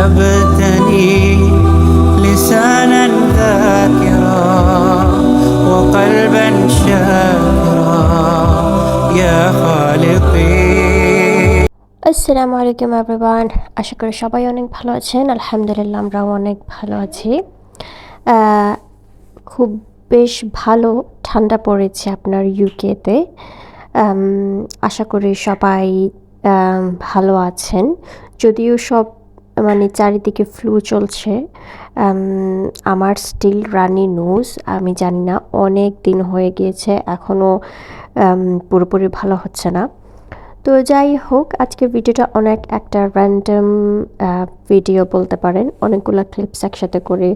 وهبتني لسانا ذاكرا وقلبا شاكرا يا خالقي আসসালামু আলাইকুম এভরিওয়ান আশা করি সবাই অনেক ভালো আছেন আলহামদুলিল্লাহ আমরাও অনেক ভালো আছি আহ, খুব বেশ ভালো ঠান্ডা পড়েছে আপনার ইউকেতে আশা করি সবাই আম, ভালো আছেন যদিও সব মানে চারিদিকে ফ্লু চলছে। আমার স্টিল রানি নোজ আমি জানি না, অনেক দিন হয়ে গিয়েছে এখনও পুরোপুরি ভালো হচ্ছে না। তো যাই হোক আজকে ভিডিওটা অনেক একটা র্যান্ডম ভিডিও বলতে পারেন। অনেকগুলো ক্লিপস একসাথে করে,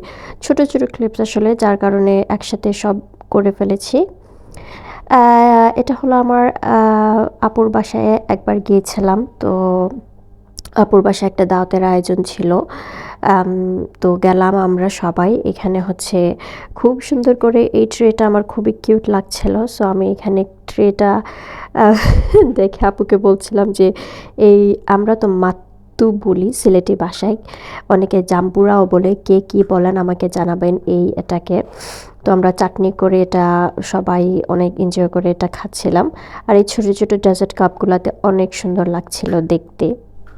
ছোট ছোট ক্লিপস আসলে, যার কারণে একসাথে সব করে ফেলেছি। এটা হলো আমার আপুর বাসায় একবার গিয়েছিলাম, তো আপুর বাসায় একটা দাওয়াতের আয়োজন ছিল। তো গেলাম আমরা সবাই। এখানে হচ্ছে খুব সুন্দর করে এই ট্রেটা আমার খুবই কিউট লাগছিল। সো আমি এখানে ট্রেটা দেখে আপুকে বলছিলাম যে, এই আমরা তো মাত্তু বলি সিলেটি বাসায় অনেকে জাম্বুরাও বলে, কে কি বলেন আমাকে জানাবেন এই এটাকে। তো আমরা চাটনি করে এটা সবাই অনেক এনজয় করে এটা খাচ্ছিলাম। আর এই ছোটো ছোটো ডেজার্ট কাপগুলোতে অনেক সুন্দর লাগছিল দেখতে।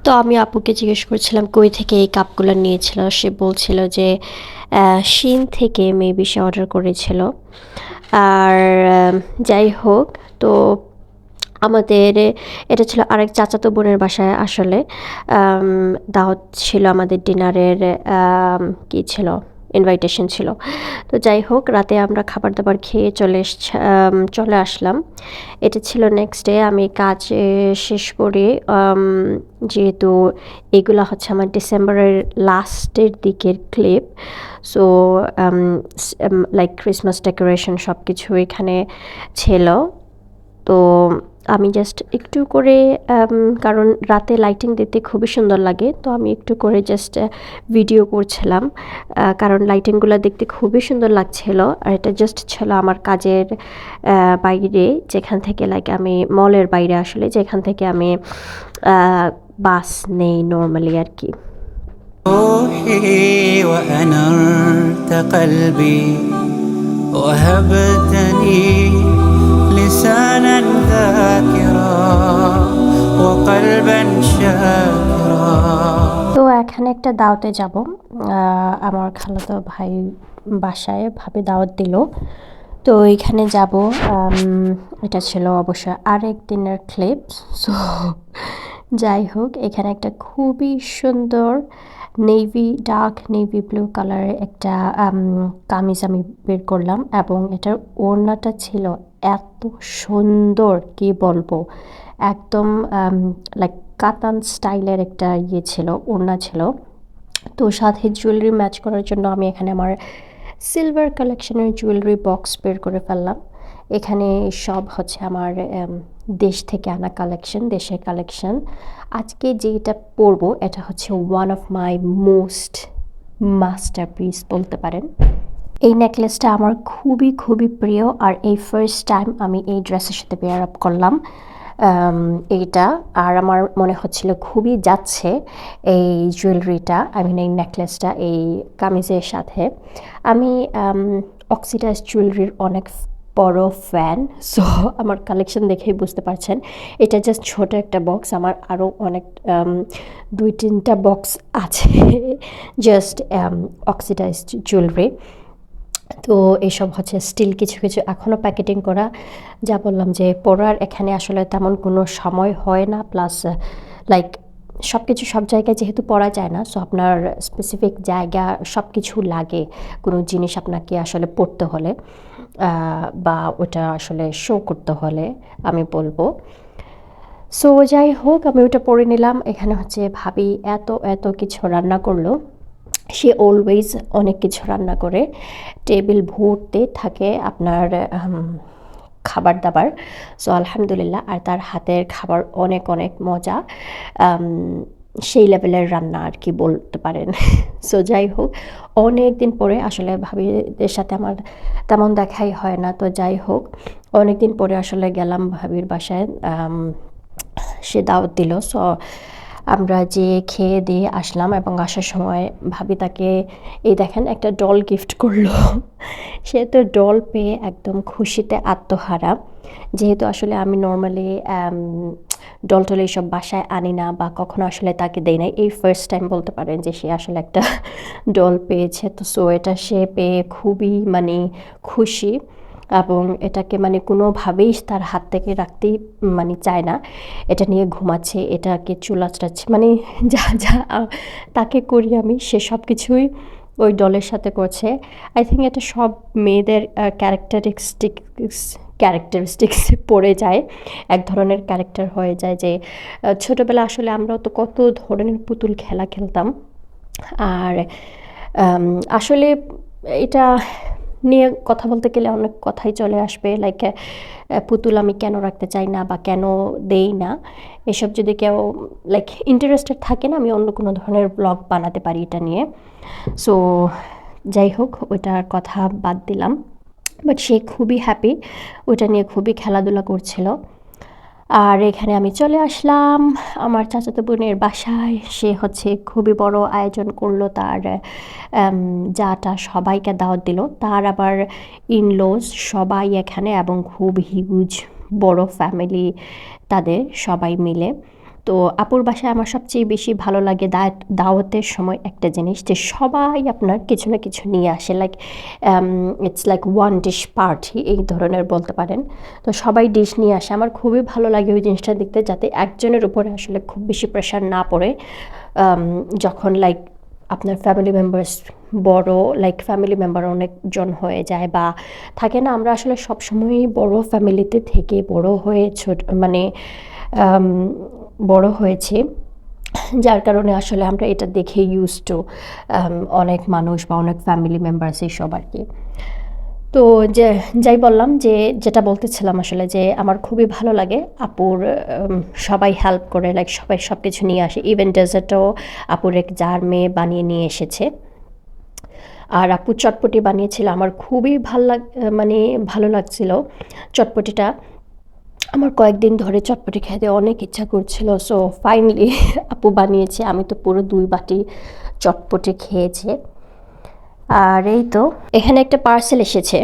তো আমি আপুকে জিজ্ঞেস করছিলাম, কই থেকে এই কাপগুলো নিয়েছিল? সে বলছিল যে শিন থেকে মেবি সে অর্ডার করেছিল। আর যাই হোক, তো আমাদের, এটা ছিল আরেক চাচাতো বোনের বাসায় আসলে। দাওয়াত ছিল আমাদের ডিনারের কি ছিল? ইনভাইটেশন ছিল। তো যাই হোক, রাতে আমরা খাবার দাবার খেয়ে চলে চলে আসলাম। এটা ছিল নেক্সট ডে আমি কাজ শেষ করে যেহেতু এগুলো হচ্ছে আমার ডিসেম্বরের লাস্টের দিকের clip so like Christmas decoration সব কিছু এখানে ছিল। তো আমি জাস্ট একটু করে উম, কারণ রাতে লাইটিং দিতে খুবই সুন্দর লাগে তো আমি একটু করে জাস্ট ভিডিও করছিলাম আহ, কারণ লাইটিংগুলো দেখতে খুবই সুন্দর লাগছিল আর এটা জাস্ট ছিল আমার কাজের আহ, বাইরে যেখান থেকে লাইক আমি মলের বাইরে আসলে যেখান থেকে আমি বাস নেই নর্মালি আর কি روحي وأنرت قلبي وهبتني لسانا ذاكرا وقلبا شاكرا তো এখানে একটা দাওয়াতে যাব আহ, আমার খালাতো ভাই বাসায় ভাবে দাওয়াত দিল তো এখানে যাব এটা ছিল অবশ্য আরেক দিনের ক্লিপ সো যাই হোক এখানে একটা খুবই সুন্দর নেভি ডার্ক নেভি ব্লু কালারের একটা কামিজ আমি বের করলাম এবং এটার ওড়নাটা ছিল এত সুন্দর, কি বলব? একদম লাইক কাতান স্টাইলের একটা ইয়ে ছিল, ওড়না ছিল। তো সাথে জুয়েলারি ম্যাচ করার জন্য আমি এখানে আমার সিলভার কালেকশনের জুয়েলারি বক্স বের করে ফেললাম। এখানে সব হচ্ছে আমার দেশ থেকে আনা কালেকশন দেশের কালেকশন আজকে যেটা পরবো, এটা হচ্ছে one of my most masterpiece বলতে পারেন। এই নেকলেসটা আমার খুবই খুবই প্রিয় আর এই ফার্স্ট টাইম আমি এই ড্রেসের সাথে পেয়ার আপ করলাম। এইটা আর আমার মনে হচ্ছিল খুবই যাচ্ছে এই জুয়েলারিটা আই মিন এই নেকলেসটা এই কামিজের সাথে। আমি অক্সিডাইজ জুয়েলারির অনেক বড় ফ্যান সো আমার কালেকশন দেখেই বুঝতে পারছেন। এটা জাস্ট ছোট একটা বক্স আমার আরও অনেক দুই তিনটা বক্স আছে জাস্ট অক্সিডাইজ জুয়েলারি তো এসব হচ্ছে স্টিল কিছু কিছু এখনও প্যাকেটিং করা। যা বললাম যে পড়ার এখানে আসলে তেমন কোনো সময় হয় না প্লাস লাইক সব কিছু সব জায়গায় যেহেতু পড়া যায় না সো আপনার স্পেসিফিক জায়গা সব কিছু লাগে, কোনো জিনিস আপনাকে আসলে পড়তে হলে। বা ওটা আসলে শো করতে হলে আমি বলব। সো যাই হোক, আমি ওটা পড়ে নিলাম। এখানে হচ্ছে ভাবি এত এত কিছু রান্না করল। সে অলওয়েজ অনেক কিছু রান্না করে। টেবিল ভরতে থাকে আপনার খাবার দাবার সো আলহামদুলিল্লাহ। আর তার হাতের খাবার অনেক অনেক মজা। সেই লেভেলের রান্না আর কি বলতে পারেন। সো যাই হোক, অনেক দিন পরে আসলে ভাবিদের সাথে আমার তেমন দেখাই হয় না। তো যাই হোক, অনেক দিন পরে আসলে গেলাম ভাবির বাসায় সে দাওয়াত দিল। সো আমরা যে খেয়ে দিয়ে আসলাম এবং আসার সময় ভাবি তাকে, এই দেখেন একটা ডল গিফট করল। সে তো ডল পেয়ে একদম খুশিতে আত্মহারা। যেহেতু আসলে আমি নর্মালি ডল টল এইসব বাসায় আনি না বা কখনো আসলে তাকে দেই নাই। এই ফার্স্ট টাইম বলতে পারেন যে সে আসলে একটা ডল পেয়েছে। তো সো এটা সে পেয়ে খুবই মানে খুশি এবং এটাকে মানে কোনোভাবেই তার হাত থেকে রাখতেই মানে চায় না। এটা নিয়ে ঘুমাচ্ছে, এটাকে চুলাচড়াচ্ছে। মানে যা যা তাকে করি আমি, সে সব কিছুই ওই ডলের সাথে করছে। আই থিঙ্ক এটা সব মেয়েদের ক্যারেক্টারিস্টিক্স ক্যারেক্টারিস্টিক্স পড়ে যায়, এক ধরনের ক্যারেক্টার হয়ে যায় যে ছোটবেলা আসলে আমরাও তো কত ধরনের পুতুল খেলা খেলতাম। আর আসলে এটা নিয়ে কথা বলতে গেলে অনেক কথাই চলে আসবে লাইক পুতুল আমি কেন রাখতে চাই না বা কেন দেই না? এসব যদি কেউ লাইক ইন্টারেস্টেড থাকে না, আমি অন্য কোনো ধরনের ব্লগ বানাতে পারি এটা নিয়ে। সো যাই হোক, ওইটার কথা বাদ দিলাম। বাট সে খুবই হ্যাপি ওটা নিয়ে খুবই খেলাধুলা করছিল। আর এখানে আমি চলে আসলাম। আমার চাচাতো বোনের বাসায়। সে হচ্ছে খুবই বড় আয়োজন করল তার যাটা সবাইকে দাওয়াত দিল। তার আবার ইনলোজ সবাই এখানে এবং খুব হিউজ বড় ফ্যামিলি তাদের সবাই মিলে। তো আপুর বাসায় আমার সবচেয়ে বেশি ভালো লাগে দাওয়াতের সময় একটা জিনিস যে সবাই আপনার কিছু না কিছু নিয়ে আসে like it's like one dish party এই ধরনের বলতে পারেন। তো সবাই ডিশ নিয়ে আসে। আমার খুবই ভালো লাগে ওই জিনিসটা দেখতে যাতে একজনের উপরে আসলে খুব বেশি প্রেশার না পড়ে। Um, যখন লাইক আপনার ফ্যামিলি মেম্বার্স বড় লাইক ফ্যামিলি মেম্বার অনেকজন হয়ে যায় বা থাকে না আমরা আসলে সবসময়ই বড় ফ্যামিলিতে থেকে বড় হয়ে ছোট মানে আম, বড় হয়েছি। যার কারণে আসলে আমরা এটা দেখে ইউজ টু অনেক মানুষ বা অনেক ফ্যামিলি মেম্বার্স এইসব আর কি তো যে, যাই বললাম যে, যেটা বলতেছিলাম আসলে যে, আমার খুবই ভালো লাগে আপুর সবাই হেল্প করে লাইক সবাই সব কিছু নিয়ে আসে। ইভেন ডেজার্টও আপুর এক যার মেয়ে বানিয়ে নিয়ে এসেছে। আর আপু চটপটি বানিয়েছিল, আমার খুবই ভালো লাগ মানে ভালো লাগছিল চটপটিটা। আমার কয়েকদিন ধরে চটপটি খেতে অনেক ইচ্ছা করছিল সো ফাইনালি আপু বানিয়েছে, আমি তো পুরো দুই বাটি চটপটি খেয়েছে। আর এই তো, এখানে একটা পার্সেল এসেছে।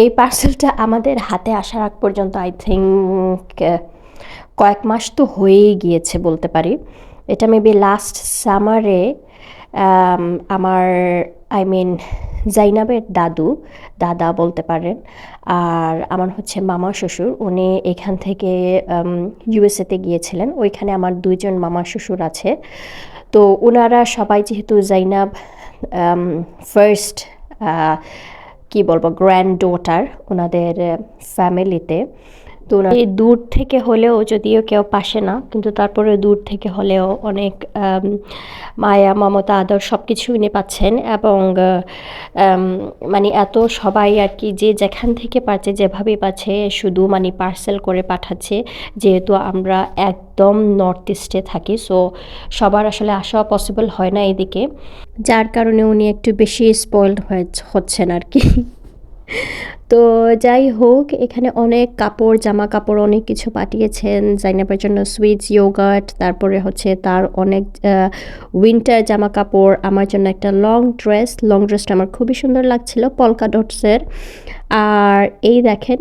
এই পার্সেলটা আমাদের হাতে আসার আগ পর্যন্ত আই থিঙ্ক কয়েক মাস তো হয়েই গিয়েছে বলতে পারি। এটা মেবি লাস্ট সামারে আমার আই মিন জাইনাবের দাদু, দাদা বলতে পারেন। আর আমার হচ্ছে মামা শ্বশুর, উনি এখান থেকে ইউএসএতে গিয়েছিলেন। ওইখানে আমার দুইজন মামা শ্বশুর আছে। তো ওনারা সবাই যেহেতু জাইনাব ফার্স্ট কি বলব গ্র্যান্ড ডটার ওনাদের ফ্যামিলিতে তো এই দূর থেকে হলেও যদিও কেউ পাশে না, কিন্তু তারপরে দূর থেকে হলেও অনেক মায়া, মমতা, আদর সব কিছু উনি পাচ্ছেন এবং মানে এত সবাই আর কি যে যেখান থেকে পাচ্ছে যেভাবে পাচ্ছে, শুধু মানে পার্সেল করে পাঠাচ্ছে, যেহেতু আমরা একদম নর্থ ইস্টে থাকি সো সবার আসলে আসা পসিবল হয় না এদিকে। যার কারণে উনি একটু বেশি স্পয়েলড হয়ে হচ্ছেন আর কি। তো যাই হোক, এখানে অনেক কাপড় জামা কাপড় অনেক কিছু পাঠিয়েছেন। জাইনাবের জন্য সুইচ ইয়োগার্ট তারপরে হচ্ছে তার অনেক উইন্টার জামা কাপড় আমার জন্য একটা লং ড্রেস লং ড্রেসটা আমার খুবই সুন্দর লাগছিল পলকা ডটসের আর এই দেখেন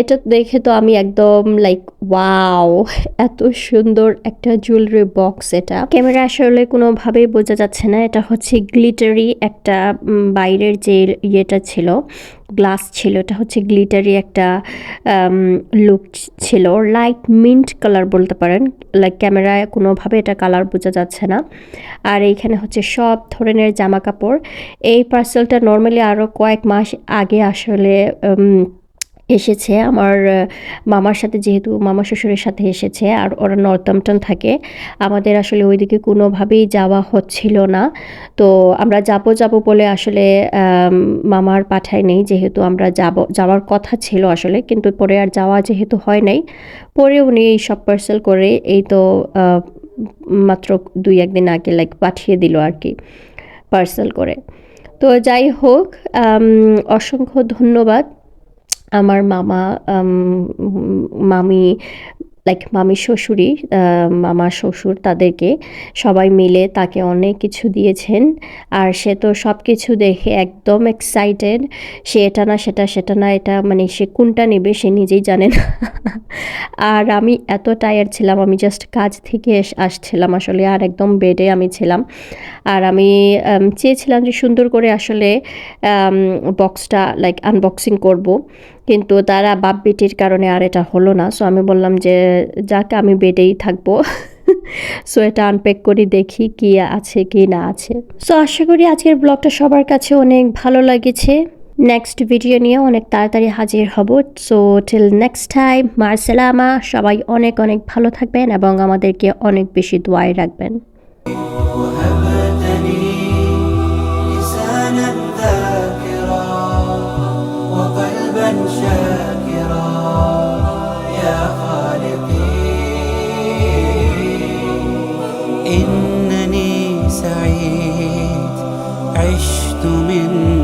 এটা দেখে তো আমি একদম লাইক ওয়াও এত সুন্দর একটা জুয়েলারি বক্স এটা। ক্যামেরা আসলে কোনোভাবেই বোঝা যাচ্ছে না, এটা হচ্ছে গ্লিটারি একটা বাইরের যে ইয়েটা ছিল গ্লাস ছিল, এটা হচ্ছে গ্লিটারি একটা লুক ছিল লাইট মিন্ট কালার বলতে পারেন লাইক ক্যামেরায় কোনোভাবে এটা কালার বোঝা যাচ্ছে না। আর এইখানে হচ্ছে সব ধরনের জামা কাপড়। এই পার্সেলটা নর্মালি আরও কয়েক মাস আগে আসলে এসেছে। আমার মামার সাথে যেহেতু, মামা শ্বশুরের সাথে এসেছে আর ওরা নর্থাম্পটন থাকে, আমাদের আসলে ওইদিকে কোনোভাবেই যাওয়া হচ্ছিল না। তো আমরা যাব যাব বলে আসলে মামার পাঠায় নেই, যেহেতু আমরা যাব, যাওয়ার কথা ছিল আসলে, কিন্তু পরে আর যাওয়া যেহেতু হয় নাই। পরে উনি এই সব পার্সেল করে এই তো মাত্র দুই, একদিন আগে লাইক পাঠিয়ে দিল আর কি পার্সেল করে। তো যাই হোক অসংখ্য ধন্যবাদ। আমার মামা মামি লাইক মামি শ্বশুরই আহ, মামা শ্বশুর তাদেরকে সবাই মিলে তাকে অনেক কিছু দিয়েছেন। আর সে তো সব কিছু দেখে একদম এক্সাইটেড সে এটা না সেটা সেটা না এটা মানে সে কোনটা নেবে সে নিজেই জানে না। আর আমি এত টায়ার্ড ছিলাম আমি জাস্ট কাজ থেকে আসছিলাম আসলে আর একদম বেডে আমি ছিলাম। আর আমি চেয়েছিলাম যে সুন্দর করে আসলে বক্সটা লাইক আনবক্সিং করব। কিন্তু তারা বাপ বেটির কারণে আর এটা হলো না। সো আমি বললাম যে, যাক, আমি বেডেই থাকব। সো এটা আনপ্যাক করে দেখি কি আছে, কি না আছে। সো আশা করি আজকের ব্লগটা সবার কাছে অনেক ভালো লেগেছে। নেক্সট ভিডিও নিয়ে অনেক তাড়াতাড়ি হাজির হব। সো টিল নেক্সট টাইম মার্সেলামা, সবাই অনেক অনেক ভালো থাকবেন এবং আমাদেরকে অনেক বেশি দোয়ায় রাখবেন। شاكرا يا خالقي. إنني سعيد عشت من